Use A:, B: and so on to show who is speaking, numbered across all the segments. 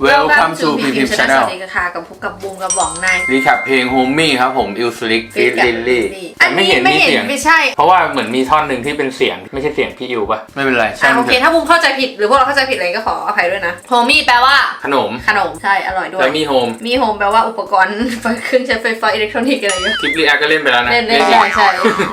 A: Welcome to p p m
B: ส
A: Channel
B: วัสดีค่ะกับพบกับบูมกับหว่องใน
A: รีแคปเพลง Homie ครับผมอิลสลิกฟีดลิลลี่
B: อันนี้ไม่เห็นไม่ใช่
C: เพราะว่าเหมือนมีท่อนหนึ่งที่เป็นเสียงไม่ใช่เสียงพี่อิวปะ
A: ไม่เป็นไร
B: อะ
A: ช่าง
B: โอ
A: มัน
B: เค
A: เถอะ
B: ถ้าบูมเข้าใจผิดหรือพวกเราเข้าใจผิดอะไรก็ขออภัยด้วยนะโฮมี่แปลว่า
C: ขนม
B: ขนม ใช่ อร่อยด้วย
C: แล้วมีโฮม
B: มีโฮมแปลว่าอุปกรณ์เครื่องใช้ไฟฟ้าอิเล็กทรอนิกส์อะไรเงี้ย
C: คลิปรีแอคก็เล่นไปแล้วนะ
B: เล่นเล่น
C: จริ
B: ใช่
C: ง
B: ใช่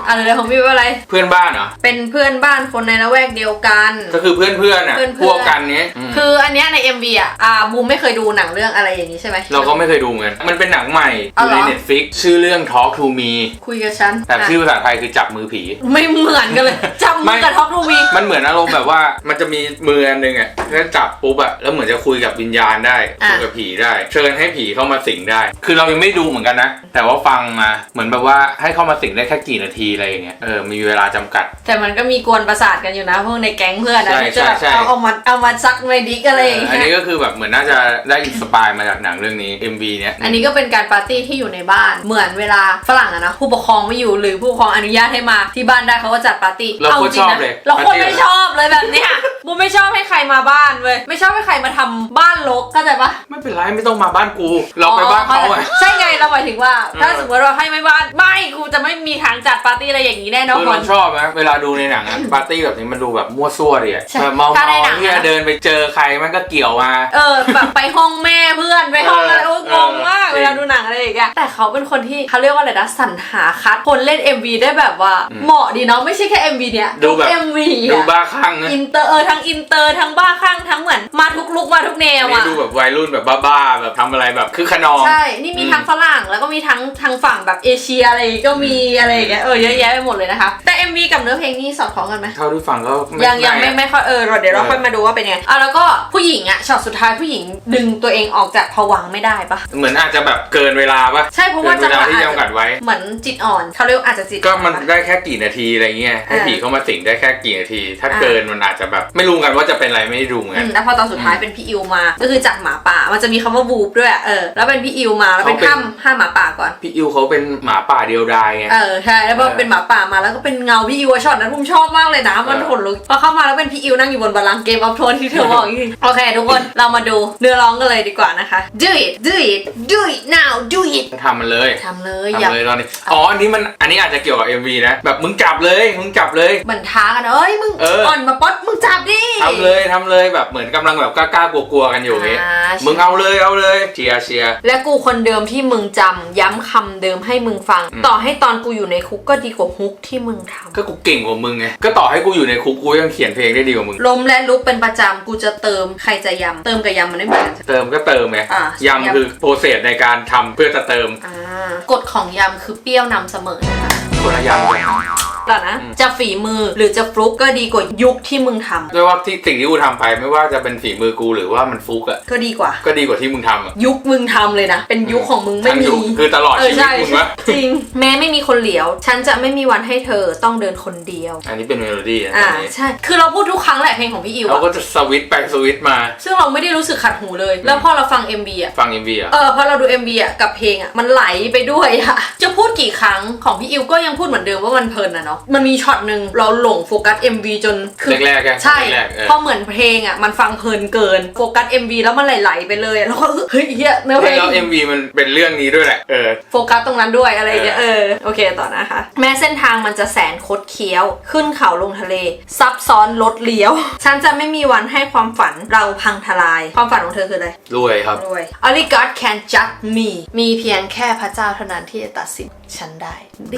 B: อะไรเลยโฮมี่แปลว่าอะไร
C: ๆเพื่อนบ้านเหรอ
B: เป็นเพื่อนบ้านคนในละแวกเดียวกัน
C: ก็คือเพื่อนเพื่อนๆอะ
B: เพื่อนๆ
C: พวกกันเนี้ยอืม
B: คืออันเนี้ยใน MV อะอ่าบูมไม่เคยดูหนังเรื่องอะไรอย่างนี้ใช่ไหม
C: เราก็ไม่เคยดูเหมือนกันมันเป็นหนังใหม่อ
B: เอา
C: ยู่
B: เหร
C: ใน
B: อ
C: Netflix ชื่อเรื่อง Talk to Me
B: คุยกับฉัน
C: แต่
B: อะ
C: ชื่อภาษาไทยคือจับมือผี
B: ไม่เหมือนกันเลยจำมือกับท็อปทูวี
C: มันเหมือนอารมณ์แบบว่ามันจะมีมืออันหนึงอะแล้วจับปุ๊บอะแล้วเหมือนจะคุยกับวิญญาณได้
B: อะ
C: คุยกับผีได้ เชิญให้ผีเข้ามาสิงได้ คือเรายังไม่ดูเหมือนกันนะ แต่ว่าฟังมาเหมือนแบบว่าให้เข้ามาสิงได้แค่กี่นาทีอะไรอย่างเงี้ยเออมีเวลาจำกัด
B: แต่มันก็มีกวนประสาทกันอยู่นะพวกในแก๊งเพื่อนนะ
C: ใช่
B: ที่จะแบบ
C: ใช่ใช่
B: เอาเอามาเอามาซักในดิกอะไรอย่าง
C: อัน
B: เงี้
C: นี้
B: ย
C: ก็คือแบบเหมือนน่าจะได้อินสปายมาจากหนังเรื่องนี้ MV เนี้ย
B: อันนี้ก็เป็นการปาร์ตี้ที่อยู่ในบ้าน เหมือนเวลาฝรั่งอะนะผู้ปกครองไม่อยู่หรือผู้ปกครองอนุญาตให้มาที่บ้านได้เขาก็จัดปาร์ตี้
C: เราโคตร
B: จริ
C: ช
B: ง
C: อบ
B: นะ
C: เลย
B: เราโคนไม่ชอบเลยแบบเนี้ยบูมไม่ชอบให้ใครมาบ้านเว้ยไม่ชอบให้ใครมาทำบ้านรกเข้าใจปะ
C: ไม่เป็นไรไม่ต้องมาบ้านกู เราไปบ้านเขาอะ
B: ใช่ไงเราหมายถึงว่า ถ้า
C: เออ
B: สมมติเราให้ไม่บ้านไม่กูจะไม่มีทางจัดปาร์ตี้อะไรอย่างนี้แน่นอ
C: คือนเราชอบนะเวลาดูในหนังอะปาร์ตี้แบบนี้มันดูแบบมั่วซั่วดิอะ
B: ใช่
C: แบบเมา
B: ถ้าในหนัง
C: ๆเนี่ย
B: นะ
C: เดินไปเจอใครมันก็เกี่ยวมา
B: เออแบบไปห้องแม่เพื่อนไปห้องอะไร
C: เออ
B: โอ้ยงงมาก
C: เออ
B: เวลาดูหนังอะไรอย่างเงี้ยแต่เขาเป็นคนที่เขาเรียกว่าอะไรนะสรรหาคัดคนเล่น MV ได้แบบว่า
C: อืม
B: เหมาะดีเนาะไม่ใช่แค่ MV เนี้ย
C: ดูแบบ
B: ทุก MV
C: ดู
B: อะ
C: บ้าคลั่งนะ
B: อินเตอร์เออทั้งอินเตอร์ทั้งบ้าคลั่งทั้งเหมือนมาทุกลุกมาทุกแนว
C: นี่
B: อะ
C: ดูแบบวัยรุ่นแบบบ้าๆแบบทำอะไรแบบคือขนอง
B: ใช่นี่มี
C: อืม
B: ทั้งฝรั่งแล้วก็มีทั้งทางฝั่งแบบเอเชียอะไรก็มีอะไรอย่างเงี้ยเออเยอะแยะไปหมดเลยนะคะแต่ MV กับเนื้อเพลงนี่สอดคล้องกันไหม
C: เท่าที่ฟังก็
B: ยังยังไม่
C: อะ
B: ไม่ค่อยเออเดี๋ยวเรา
C: เออ
B: ค่อยมาดูว่าเป็นยังไงอะแล้วก็ผู้หญิงอะช็อตสุดท้ายผู้หญิงดึงตัวเองออกจากผวังค์ไม่ได้ปะ
C: เหมือนอาจจะแบบเกินเวลาปะ
B: ใช่เพราะว่า
C: เกิ
B: จั
C: น
B: ง
C: เว
B: ห
C: ลาวะที่
B: อาจ
C: จำกัดไว้
B: เหมือนจิตอ่อนเขาเรียกอาจจะจิต
C: ก็
B: อ่อ
C: มัน
B: ปะ
C: ได้แค่กี่นาทีอะไรเงี้ยให้
B: อ่า
C: ผีเข้ามาสิงได้แค่กี่นาที ถ้า
B: อ่า
C: เกินมันอาจจะแบบไม่รู้กันว่าจะเป็นอะไรไม่ได้ดูเหมือน
B: อื
C: กัน
B: มแล้วพอตอนสุดท้ายเป็นพี่อิวมา ก็คือจากหมาป่า มันจะมีคำว่าบูบด้วยอะเออ แล้วเป็นพี่อิวมาแล้วเป็น
C: เขาเป็น
B: ห้ามห้ามหมาป่าก่อน
C: พี่อิวเขาเป็นหมาป่าเดียวดายไง
B: เออใช่แล้วพอ
C: เออ
B: เป็นหมาป่ามาแล้วก็เป็นเงาพี่อิวอะช็อตนั้นผมชอบมากเลยนะมัน
C: เออ
B: ขนลุกพอเข้ามาแล้วเป็นพี่อิวนั่งอยู่บนบัลลังก์เกมออฟโทนที่เธอบอกอย่างนี้โอเค ทุกคนเรามาดูเนื้อร้องกันเลยดีกว่านะคะ do it do it do it now do it
C: ทำมันเลย
B: ทำเลยอย่า
C: ทำเลยตอนนี้ อ๋อ อันนี้มัน อันนี้อาจจะเกี่ยวกับ MV นะ แบบมึงจับเลย มึงจับเลย
B: เหมือนท้ากันเอ้ยมึง
C: เออ
B: อ่อนมาป๊อดมึงจับดิ
C: ทำเลยทำเลยแบบเหมือนกำลังแบบกล้าๆกลัวๆกันอยู่อย่างเงี้ย
B: อ่าใช่
C: มึงเอาเลยเอาเลยเชียร์เชียร์
B: และกูคนเดิมที่มึงจำย้ำคำเดิมให้มึงฟัง
C: อืม
B: ต่อให้ตอนกูอยู่ในคุกก็ดีกว่าฮุกที่มึงทำ
C: ก็กูเก่งกว่ามึงไงก็ต่อให้กูอยู่ในคุกกูยังเขียนเพลงได้ดีกว่ามึง
B: ล้มและลุกเป็นประจำกูจะเติมใครจะยำเติมกับยำมันไม่เหมือนกัน
C: เติมก็เติมไง
B: อะ
C: ยำคือโปรเซสในการทำเพื่อจะเติม
B: อ่ากฎของยำคือเปรี้ยวนำเสมอนะคะ
C: คนละยำเลย
B: แล้วนะ
C: อืม
B: จะฝีมือหรือจะฟลุกก็ดีกว่ายุคที่มึงทำ
C: ด้วยว่าที่สิ่งที่กูทำไปไม่ว่าจะเป็นฝีมือกูหรือว่ามันฟุกอะ
B: ก็ดีกว่า
C: ก็ดีกว่าที่มึงทำอะ
B: ยุคมึงทำเลยนะ เป็นยุคของมึงไม่
C: ทั้ง
B: มี
C: ยุคคือตลอด
B: เออ
C: ชีวิต
B: ใช่
C: มึงวะ
B: จริง แม้ไม่มีคนเหลียว ฉันจะไม่มีวันให้เธอต้องเดินคนเดียว
C: อันนี้เป็นเมโลดี้นะ
B: อ่า
C: อันนี้
B: ใช่ คือเราพูดทุกครั้งแหละเพลงของพี่อิว
C: เรา
B: อะ
C: ก็จะสวิตช์ไปสวิตช์มา
B: ซึ่งเราไม่ได้รู้สึกขัดหูเลย แล้วพอเราฟัง MV อะ
C: ฟัง MV อะ
B: เออพอเราดู MV อะกับเพลงอะมันไหลไปด้วยอะ จะพูดกี่ครั้งของพี่อิวก็ยังพูดเหมือนเดิมว่ามันเพลินอะเนาะมันมีช็อตหนึ่งเราหลงโฟกัส MV จนคือ
C: แรกๆอะ
B: ใช่
C: แรกๆเออ
B: เพราะเหมือนเพลงอะมันฟังเพลินเกินโฟกัส MV แล้วมันไหลๆไปเลยอะแล้วก็เฮ้ยเฮียเนื้อเพลง
C: แล้ว MV มันเป็นเรื่องนี้ด้วยแหละ เออ
B: โฟกัสตรงนั้นด้วยอะไรอย่างเงี้ย
C: เอ
B: เอ
C: อ
B: อโอเคต่อนะคะ แม้เส้นทางมันจะแสนคดเคี้ยว ขึ้นเขาลงทะเล ซับซ้อนลดเลี้ยว ฉันจะไม่มีวันให้ความฝันเราพังทลาย ความฝันของเธอคืออะไร
C: รวยครับ
B: รวย Only God can judge me มีเพียงแค่พระเจ้าเท่านั้นที่จะตัดสิน ฉันได้ดี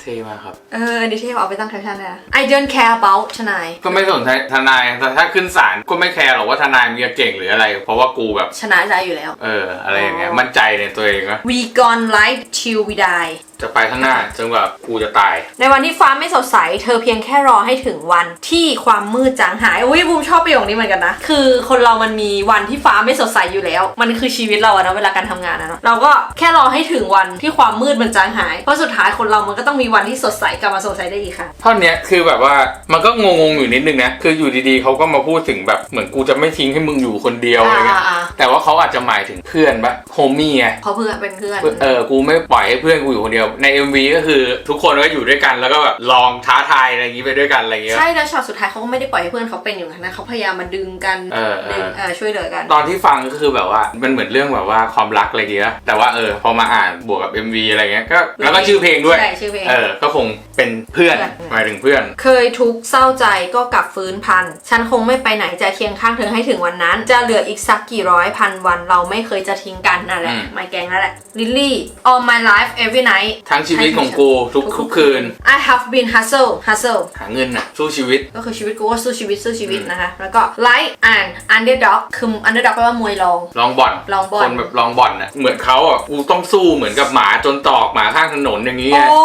C: เท่มากครับ
B: เอออันนี้ที่เอาไปตั้งแคปชั่นเลยนะ I don't care about ทนาย
C: ก็ไม่สนใจทนายแต่ถ้าขึ้นศาลก็ไม่แคร์หรอกว่าทนายมันจะเก่งหรืออะไร เพราะว่ากูแบบ
B: ชนะใจอยู่แล้ว
C: เออ อะไรอย่างเงี้ย
B: อ๋อ
C: มั่นใจในตัวเองว่า
B: We gone life till we die
C: จะไปข้างหน้าจนกว่ากูจะตาย
B: ในวันที่ฟ้าไม่สดใส เธอเพียงแค่รอให้ถึงวันที่ความมืดจางหายอุ้ยบูมชอบประโยคนี้เหมือนกันนะ คือคนเรามันมีวันที่ฟ้าไม่สดใสอยู่แล้ว มันคือชีวิตเราอะนะเวลาการทำงานนะเนาะเราก็แค่รอให้ถึงวันที่ความมืดมันจางหาย เพราะสุดท้ายคนเรามันก็ต้องมีวันที่สดใสกลับมาสดใสได้อีกครั้ง
C: ท่อนเนี้ยคือแบบว่ามันก็งงๆอยู่นิดนึงนะคืออยู่ดีๆเขาก็มาพูดถึงแบบเหมือนกูจะไม่ทิ้งให้มึงอยู่คนเดียวอะไรเงี้ย
B: อ่า
C: แต่ว่าเขาอาจจะหมายถึงเพื่อนปะโฮมี่ไง
B: เพราะเพื่อนเป็นเพื่อน
C: เออกูไม่ปล่อยให้เพื่อนกูอยู่คนเดียวยวใน MV ก็คือทุกคนก็อยู่ด้วยกันแล้วก็แบบลองท้าทายอะไรอย่างนี้ไปด้วยกันอะไรอย่างเงี้ย
B: ใช่แล้วช็อตสุดท้ายเขาก็ไม่ได้ปล่อยให้เพื่อนเขาเป็นอยู่อย่างนั้นนะเขาพยายามมาดึงกัน
C: เออเออ
B: ดึงเออช่วยเหลือกัน
C: ตอนที่ฟังก็คือแบบว่ามันเหมือนเรื่องแบบว่าความรักอะไรดีนะแต่ว่าเออพอมาอ่านบวกกับ MV อะไรเงี้ยก็แล้วก็ชื่อเพลงด้วย
B: ใช่ชื่อเพลง
C: เออ ก็คงเป็นเพื่อน
B: เพื่อน
C: หมายถึงเพื่อน
B: เคยทุกข์เศร้าใจก็กลับฟื้นพัน ฉันคงไม่ไปไหนจะเคียงข้างเธอให้ถึงวันนั้น จะเหลืออีกสักกี่ร้อยพันวัน เราไม่เคยจะทิ้งกันนั่นแหละ
C: อืม
B: ไม่แกงนั่นแหละลิลลี่ all my life every night
C: ทั้งชีวิตของกูทุกทุกคืน
B: I have been hustle hustle
C: หาเงินน่ะสู้ชีวิต
B: ก็คือชีวิตกูก็สู้ชีวิตสู้ชีวิต
C: อืม
B: นะคะ แล้วก็ like and underdog คือ underdog แปลว่ามวยรอง
C: ลองบ่อน
B: ลองบ่อน
C: คนแบบลองบ่อนน่ะเหมือนเขาอะกูต้องสู้เหมือนกับหมาจนตอกหมาข้างถนนอย่างนี้
B: โอ้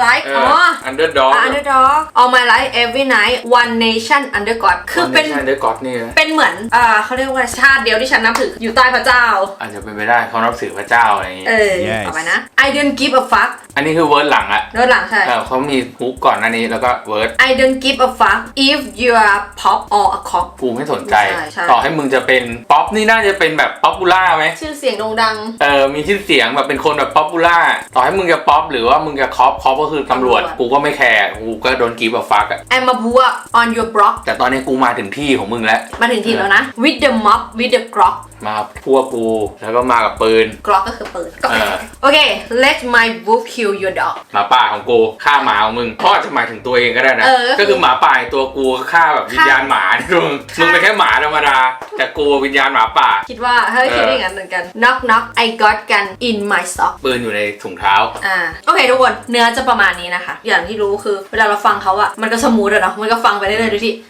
C: ไง
B: like
C: เอ
B: อ๋
C: อ
B: อ
C: อันเดอร์ด็อก
B: underdog all my life every night one nation under God คือเป็น
C: อันเดอร์ก็อดนี่นะ
B: เป็นเหมือนเอ่อเขาเรียกว่าชาติเดียวที่ฉันนับถืออยู่ใต้พระเจ้า
C: อาจจะเป็นไปได้เขานับถือพระเจ้าอะไรอย่างงี้
B: เออ
D: Yes
B: ต่อไปนะ I don't give a fuck
C: อันนี้คือเวิร์ดหลังอะ
B: โน้ตหลังใช่
C: เออเขามีฮุกก่อนหน้านี้แล้วก็เวิร์ด
B: I don't give a fuck if you are pop or a cock
C: กูไม่สนใจ
B: ใช่ใช่
C: ต่อให้มึงจะเป็นป๊อปนี่น่าจะเป็นแบบป๊อปปูล่าไหม
B: ชื่อเสียงโด่งดัง
C: เออมีชื่อเสียงแบบเป็นคนแบบป๊อปปูล่าต่อให้มึงจะป๊อปหรือว่ามึงจะคอปคอปก็คือตำรวจ
B: ตำรวจ
C: กูก็ไม่แคร์กูก็โดนกีบแบบฟักอะ
B: I'm a bua on your block
C: แต่ตอนนี้กูมาถึงที่ของมึงแล้ว
B: มาถึงทีแล้วนะ with the mob with the glock
C: มาพวกกูแล้วก็มากับปืน
B: glock ก็คือปืน
C: เออ
B: โอเค let my wolf kill your dog
C: หมาป่าของกูฆ่าหมาของมึงเพราะอาจจะหมายถึงตัวเองก็ได้นะ
B: เออ
C: ก็คือหมาป่าอีกตัวกูฆ่าแบบวิญญาณหมาเนี่ยมึง
B: ฆ่ามึ
C: มึงเป็นแค่หมาธรรมดา แต่กูวิญญาณหมาป่า
B: คิดว่าเฮ้ย
C: เออ
B: คิดอย่างนั้นเหมือนกัน knock knock I got gun in my sock
C: ปืนอยู่ในถุงเท้า
B: อ่าโอเคทุกคนเนื้อจะประมาณนี้นะคะ อย่างที่รู้คือเวลาเราฟังเขาอะมันก็สมูทอะเนาะมันก็ฟังไปเรื่อยๆดูที่หึ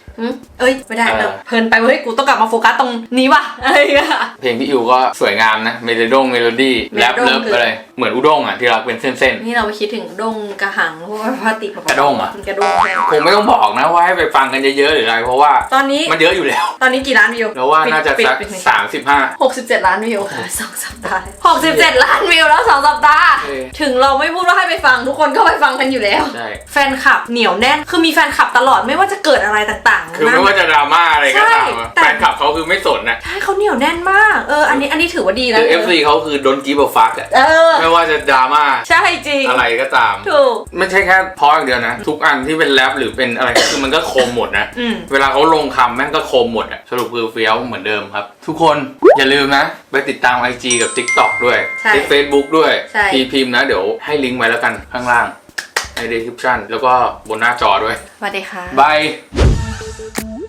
B: เอ้ยไม่ได้
C: เออ
B: เออ เพลินไปเว้ยกูต้องกลับมาโฟกัสตรงนี้ว่ะอะไรอย่างเงี้ย
C: เพลงพี่อิวก็สวยงามนะเมโลดงเมโลดี้
B: เมโล
C: แรป
B: ดง
C: เลิฟ
B: คือ
C: อะไรเหมือนอุด้งอะที่รักเป็นเส้น
B: นี่เราไปคิดถึงด้งกระหังพวกพลาสติกแบบ
C: กระด้งเหรอ
B: กระด้งใช่
C: ๆคงไม่ต้องบอกนะว่าให้ไปฟังกันเยอะๆหรืออะไร เพราะว่า
B: ตอนนี้
C: มันเยอะอยู่แล้ว
B: ตอนนี้กี่ล้านวิว
C: แล้วว่าน่าจะ
B: ปิด
C: สัก
B: ปิดปิด
C: สามสิบห้า
B: หกสิบเจ็ดล้านวิวค่ะสองสัปดาห์หกสิบเจ็ดล้านวิวแล้วสองสัปดาห์
C: เออ
B: ถึงเราไม่พูดว่าให้ไปฟังทุกคนก็ไปฟังกันอยู่แล้ว
C: ใช่
B: แฟนคลับเหนียวแน่น คือมีแฟนคลับตลอดไม่ว่าจะเกิดอะไรต่างๆ
C: คือไม่ว่าจะดราม่าอะไรก็ตามอะ
B: ใช่แต่
C: แฟนคลับเขาคือไม่สนนะ
B: ใช่เขาเหนียวแน่นมากเอออันนี้อันนี้ถือว่าดีนะ
C: คือ FC เขาคือโดนกีบฟักอะ
B: เออ
C: ไม่ว่าจะดราม่า
B: ใช่จริง
C: อะไรก็ตาม
B: ถูก
C: ไม่ใช่แค่เพราะอย่างเดียวนะ ทุกอันที่เป็นแรปหรือเป็นอะไร คือมันก็คมหมดนะ
B: อืม
C: เวลาเขาลงคำแม่งก็คมหมดอะสรุปคือเฟี้ยวเหมือนเดิมครับ ทุกคนอย่าลืมนะ ไปติดตาม IG กับ TikTok ด้วย
B: ใช่
C: ที่ Facebook ด้วย
B: ใช่
C: พีพิมพ์นะ เดี๋ยวให้ลิงก์ไว้แล้วกันข้างล่างใน description แล้วก็บนหน้าจอด้วย
B: สวัสดีค่ะ
C: บาย Thank you.